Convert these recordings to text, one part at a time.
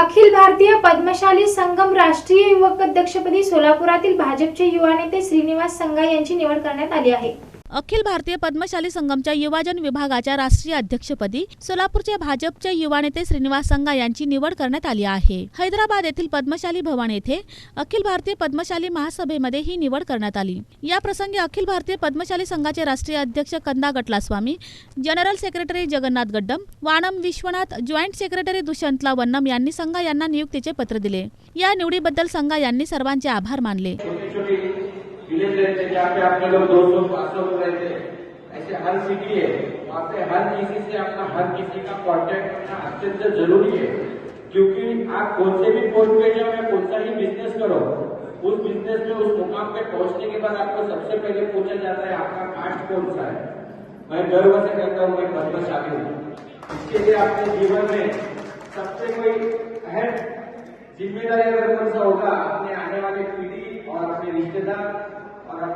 अखिल भारतीय पद्मशाली संगम राष्ट्रीय युवक अध्यक्षपदी सोलापुरातील भाजपचे युवा नेते श्रीनिवास संगा यांची निवड करण्यात आली आहे. अखिल भारतीय पद्मशाली संगमच्या युवाजन विभागाच्या राष्ट्रीय अध्यक्षपदी सोलापूरचे भाजपचे युवा नेते श्रीनिवास संगा यांची निवड करण्यात आली आहे. हैदराबाद येथील पद्मशाली भवन येथे अखिल भारतीय पद्मशाली महासभेमध्ये ही निवड करण्यात आली. या प्रसंगी अखिल भारतीय पद्मशाली संघाचे राष्ट्रीय अध्यक्ष Kanda Gatlaswamy general secretary Jagannath Gaddam Vanam Vishwanath joint secretary Dushyantla Vannam यांनी संघा यांना नियुक्तीचे पत्र दिले. या निवडीबद्दल संघा यांनी सर्वांचे आभार मानले. विलेज रहते हैं जहाँ पे अपने लोग दो सौ पाँच सौ लोग रहते हैं? ऐसे हर सिटी है। वहाँ पे हर किसी से अपना, हर किसी का कांटेक्ट करना अत्यंत ज़रूरी है। क्योंकि आप कौन से भी पोस्ट पे जाओ या कौन सा ही बिज़नेस करो, उस बिज़नेस में, उस मुकाम पे पहुँचने के बाद आपको सबसे पहले पूछा जाता है, आपका कास्ट कौन सा है? मैं गर्व से कहता हूँ, मैं पद्मशाली हूँ। इसके लिए आपके जीवन में सबसे कोई अहम ज़िम्मेदारी अगर कौन सा होगा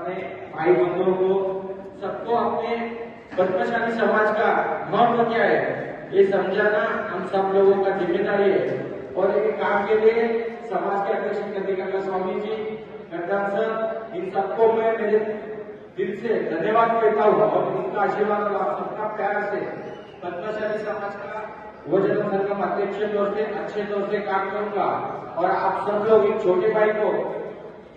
अपने भाई बंधुओं को, सबको अपने पद्मशाली समाज का महत्व क्या है, ये समझाना हम सब लोगों का ज़िम्मेदारी है। और ये काम के लिए समाज के अध्यक्ष कंदिका स्वामी जी कड्डम सर, इन सबको मैं मेरे दिल से धन्यवाद कहता हूँ और इनका आशीर्वाद और आप सबका प्यार से पद्मशाली समाज का वो वज़न संगम अध्यक्ष तौर से, अच्छे तौर से काम करूँगा। और आप सब लोग इन छोटे भाई को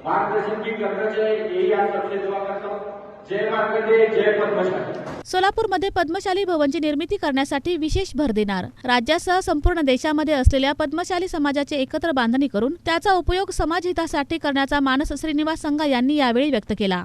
मार्गदर्शन की करना चाहिए यही आप सबसे दुआ करता. हूँ जय जय पद्मशाली. सोलापूरमध्ये पद्मशाली भवनची निर्मिती करण्यासाठी विशेष भर देणार. राज्यासह संपूर्ण देशामध्ये असलेल्या पद्मशाली समाजाचे एकत्र बांधणी करून त्याचा उपयोग समाजहितासाठी करण्याचा मानस श्रीनिवास संघा यांनी यावेळी व्यक्त केला.